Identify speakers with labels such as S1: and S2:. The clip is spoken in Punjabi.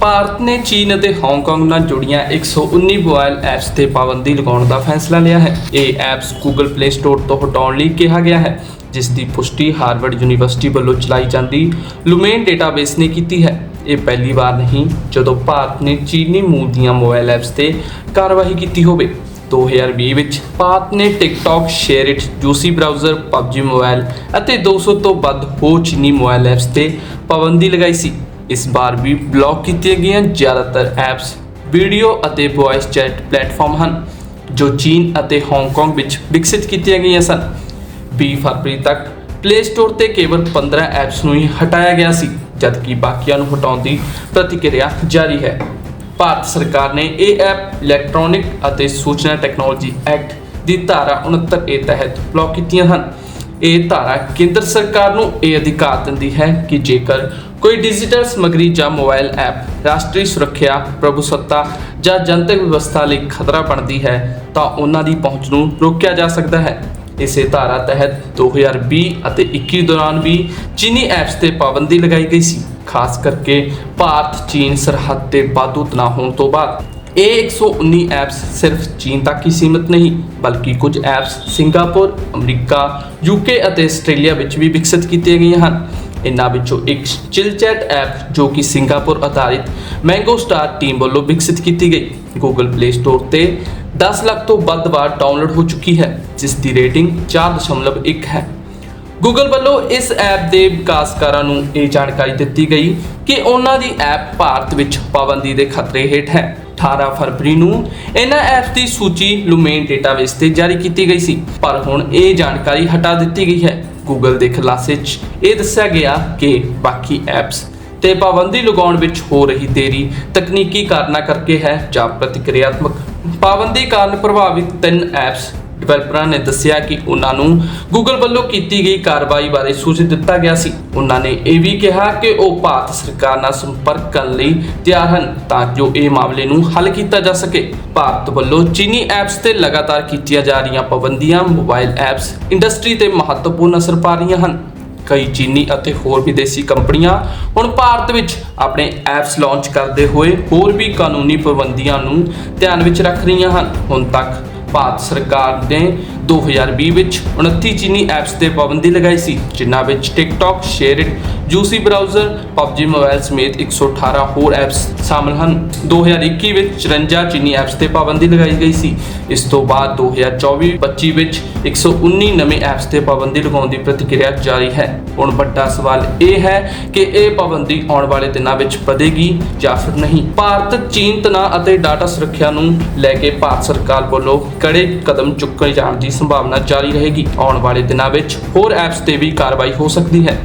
S1: ਭਾਰਤ ਨੇ ਚੀਨ ਅਤੇ ਹਾਂਗਕਾਂਗ ਨਾਲ ਜੁੜੀਆਂ 119 ਮੋਬਾਈਲ ਐਪਸ ਤੇ ਪਾਬੰਦੀ ਲਗਾਉਣ ਦਾ ਫੈਸਲਾ ਲਿਆ ਹੈ। ਇਹ ਐਪਸ Google Play Store ਤੋਂ ਹਟਾਉਣ ਲਈ ਕਿਹਾ ਗਿਆ ਹੈ ਜਿਸ ਦੀ ਪੁਸ਼ਟੀ ਹਾਰਵਰਡ ਯੂਨੀਵਰਸਿਟੀ ਵੱਲੋਂ ਚਲਾਈ ਜਾਂਦੀ ਲੂਮੇਨ ਡੇਟਾਬੇਸ ਨੇ ਕੀਤੀ ਹੈ। ਇਹ ਪਹਿਲੀ ਵਾਰ ਨਹੀਂ ਜਦੋਂ ਭਾਰਤ ਨੇ ਚੀਨੀ ਮੂਲ ਦੀਆਂ ਮੋਬਾਈਲ ਐਪਸ ਤੇ ਕਾਰਵਾਈ ਕੀਤੀ ਹੋਵੇ। 2020 ਵਿੱਚ ਭਾਰਤ ਨੇ TikTok, ShareIt, Juicy Browser, PUBG Mobile ਅਤੇ 200 ਤੋਂ ਵੱਧ ਹੋਰ ਚੀਨੀ ਮੋਬਾਈਲ ਐਪਸ ਤੇ ਪਾਬੰਦੀ ਲਗਾਈ ਸੀ। ਇਸ ਵਾਰ ਵੀ ਬਲੌਕ ਕੀਤੀਆਂ ਗਈਆਂ। ਜ਼ਿਆਦਾਤਰ ਐਪਸ, ਵੀਡੀਓ ਅਤੇ ਵੌਇਸ ਚੈਟ ਪਲੇਟਫਾਰਮ ਹਨ, ਜੋ ਚੀਨ ਅਤੇ ਹਾਂਗਕਾਂਗ ਵਿੱਚ ਵਿਕਸਿਤ ਕੀਤੀਆਂ ਗਈਆਂ ਸਨ। 20 ਫਰਵਰੀ ਤੱਕ ਪਲੇ ਸਟੋਰ ਤੇ ਕੇਵਲ 15 ਐਪਸ ਨੂੰ ਹੀ ਹਟਾਇਆ ਗਿਆ ਸੀ, ਜਦਕਿ ਬਾਕੀਆਂ ਨੂੰ ਹਟਾਉਣ ਦੀ ਪ੍ਰਤੀਕਿਰਿਆ ਜਾਰੀ ਹੈ। ਭਾਰਤ ਸਰਕਾਰ ਨੇ ਇਹ ਐਪ ਇਲੈਕਟ੍ਰੋਨਿਕ ਅਤੇ ਸੂਚਨਾ ਟੈਕਨੋਲੋਜੀ ਐਕਟ ਦੀ ਧਾਰਾ 69 ਏ ਤਹਿਤ ਬਲੌਕ ਕੀਤੀਆਂ ਹਨ। ਇਹ ਧਾਰਾ ਕੇਂਦਰ ਸਰਕਾਰ ਨੂੰ ਇਹ ਅਧਿਕਾਰ ਦਿੰਦੀ ਹੈ ਕਿ ਜੇਕਰ ਕੋਈ ਡਿਜੀਟਲ ਸਮੱਗਰੀ ਜਾਂ ਮੋਬਾਈਲ ਐਪ ਰਾਸ਼ਟਰੀ ਸੁਰੱਖਿਆ, ਪ੍ਰਭੂਸੱਤਾ ਜਾਂ ਜਨਤਕ ਵਿਵਸਥਾ ਲਈ ਖਤਰਾ ਬਣਦੀ ਹੈ, ਤਾਂ ਉਹਨਾਂ ਦੀ ਪਹੁੰਚ ਨੂੰ ਰੋਕਿਆ ਜਾ ਸਕਦਾ ਹੈ। ਇਸੇ ਧਾਰਾ ਤਹਿਤ 2020 ਅਤੇ 21 ਦੌਰਾਨ ਵੀ ਚੀਨੀ ਐਪਸ ਤੇ ਪਾਬੰਦੀ ਲਗਾਈ ਗਈ ਸੀ, ਖਾਸ ਕਰਕੇ ਭਾਰਤ, ਚੀਨ ਸਰਹੱਦ ਤੇ ਵਾਧੂ ਤਣਾਅ ਹੋਣ ਤੋਂ ਬਾਅਦ। ਇਹ 119 ਐਪਸ ਸਿਰਫ ਚੀਨ ਤੱਕ ਹੀ ਸੀਮਿਤ ਨਹੀਂ, ਬਲਕਿ ਕੁਝ ਐਪਸ ਸਿੰਗਾਪੁਰ, ਅਮਰੀਕਾ ਯੂਕੇ ਅਤੇ ਆਸਟ੍ਰੇਲੀਆ ਵਿੱਚ ਵੀ ਵਿਕਸਿਤ ਕੀਤੀਆਂ ਗਈਆਂ ਹਨ। ਇਨ੍ਹਾਂ ਵਿੱਚੋਂ ਇੱਕ ਚਿਲਚੈਟ ਐਪ ਜੋ ਕਿ ਸਿੰਗਾਪੁਰ ਆਧਾਰਿਤ ਮੈਂਗੋ ਸਟਾਰ ਟੀਮ ਵੱਲੋਂ ਵਿਕਸਿਤ ਕੀਤੀ ਗਈ। Google Play Store ਤੇ 10 ਲੱਖ ਤੋਂ ਵੱਧ ਵਾਰ ਡਾਊਨਲੋਡ ਹੋ ਚੁੱਕੀ ਹੈ, ਜਿਸ ਦੀ ਰੇਟਿੰਗ 4.1 ਹੈ। Google ਵੱਲੋਂ ਇਸ ਐਪ ਦੇ ਵਿਕਾਸਕਾਰਾਂ ਨੂੰ ਇਹ ਜਾਣਕਾਰੀ ਦਿੱਤੀ ਗਈ ਕਿ ਉਹਨਾਂ ਦੀ ਐਪ ਭਾਰਤ ਵਿੱਚ ਪਾਬੰਦੀ ਦੇ ਖਤਰੇ ਹੇਠ ਹੈ। 18 ਫਰਵਰੀ ਨੂੰ ਇਹਨਾਂ ਐਪਸ ਦੀ ਸੂਚੀ ਲੂਮੇਨ ਡੇਟਾਬੇਸ ਤੇ ਜਾਰੀ ਕੀਤੀ ਗਈ ਸੀ। ਪਰ ਹੁਣ ਇਹ ਜਾਣਕਾਰੀ ਹਟਾ ਦਿੱਤੀ ਗਈ ਹੈ। Google ਦੇ ਖੁਲਾਸੇ 'ਚ ਇਹ ਦੱਸਿਆ ਗਿਆ ਕਿ ਬਾਕੀ ਐਪਸ ਤੇ ਪਾਬੰਦੀ ਲਗਾਉਣ ਵਿੱਚ ਹੋ ਰਹੀ ਦੇਰੀ ਤਕਨੀਕੀ ਕਾਰਨਾਂ ਕਰਕੇ ਹੈ ਜਾਂ ਪ੍ਰਤੀਕਿਰਿਆਤਮਕ। ਪਾਬੰਦੀ ਕਾਰਨ ਪ੍ਰਭਾਵਿਤ ਤਿੰਨ ਐਪਸ ਡਿਵੈਲਪਰਾਂ ਨੇ ਦੱਸਿਆ ਕਿ ਉਹਨਾਂ ਨੂੰ ਗੂਗਲ ਵੱਲੋਂ ਕੀਤੀ ਗਈ ਕਾਰਵਾਈ ਬਾਰੇ ਸੂਚਿਤ ਦਿੱਤਾ ਗਿਆ ਸੀ। ਉਹਨਾਂ ਨੇ ਇਹ ਵੀ ਕਿਹਾ ਕਿ ਉਹ ਭਾਰਤ ਸਰਕਾਰ ਨਾਲ ਸੰਪਰਕ ਕਰਨ ਲਈ ਤਿਆਰ ਹਨ ਤਾਂ ਜੋ ਇਹ ਮਾਮਲੇ ਨੂੰ ਹੱਲ ਕੀਤਾ ਜਾ ਸਕੇ। ਭਾਰਤ ਵੱਲੋਂ ਚੀਨੀ ਐਪਸ ਤੇ ਲਗਾਤਾਰ ਕੀਤੀਆਂ ਜਾ ਰਹੀਆਂ ਪਾਬੰਦੀਆਂ ਮੋਬਾਈਲ ਐਪਸ ਇੰਡਸਟਰੀ ਤੇ ਮਹੱਤਵਪੂਰਨ ਅਸਰ ਪਾ ਰਹੀਆਂ ਹਨ। ਕਈ ਚੀਨੀ ਅਤੇ ਹੋਰ ਵਿਦੇਸ਼ੀ ਕੰਪਨੀਆਂ ਹੁਣ ਭਾਰਤ ਵਿੱਚ ਆਪਣੇ ਐਪਸ ਲਾਂਚ ਕਰਦੇ ਹੋਏ ਹੋਰ ਵੀ ਕਾਨੂੰਨੀ ਪਾਬੰਦੀਆਂ ਨੂੰ ਧਿਆਨ ਵਿੱਚ ਰੱਖ ਰਹੀਆਂ ਹਨ। ਹੁਣ ਤੱਕ ਭਾਰਤ ਸਰਕਾਰ ਨੇ 2020 ਵਿੱਚ 29 ਚੀਨੀ ਐਪਸ ਤੇ ਪਾਬੰਦੀ ਲਗਾਈ ਸੀ ਜਿਨ੍ਹਾਂ ਵਿੱਚ TikTok, ShareIt, Juicy Browser, PUBG Mobile ਸਮੇਤ 118 ਹੋਰ ਐਪਸ ਸ਼ਾਮਲ ਹਨ। 2021 ਵਿੱਚ 54 ਚੀਨੀ ਐਪਸ ਤੇ ਪਾਬੰਦੀ ਲਗਾਈ ਗਈ ਸੀ। ਇਸ ਤੋਂ ਬਾਅਦ 2024-25 ਵਿੱਚ 119 ਨਵੇਂ ਐਪਸ ਤੇ ਪਾਬੰਦੀ ਲਗਾਉਣ ਦੀ ਪ੍ਰਤੀਕਿਰਿਆ ਜਾਰੀ ਹੈ। ਹੁਣ ਵੱਡਾ ਸਵਾਲ ਇਹ ਹੈ ਕਿ ਇਹ ਪਾਬੰਦੀ ਆਉਣ ਵਾਲੇ ਦਿਨਾਂ ਵਿੱਚ ਵਧੇਗੀ ਜਾਂ ਫਿਰ ਨਹੀਂ? ਭਾਰਤ ਚੀਨ ਤਣਾਅ ਅਤੇ ਡਾਟਾ ਸੁਰੱਖਿਆ ਨੂੰ ਲੈ ਕੇ ਭਾਰਤ ਸਰਕਾਰ ਵੱਲੋਂ ਕੜੇ ਕਦਮ ਚੁੱਕੇ ਜਾਣ ਦੀ ਸੰਭਾਵਨਾ ਜਾਰੀ ਰਹੇਗੀ। ਆਉਣ ਵਾਲੇ ਦਿਨਾਂ ਵਿੱਚ ਹੋਰ ਐਪਸ ਤੇ ਵੀ ਕਾਰਵਾਈ ਹੋ ਸਕਦੀ ਹੈ।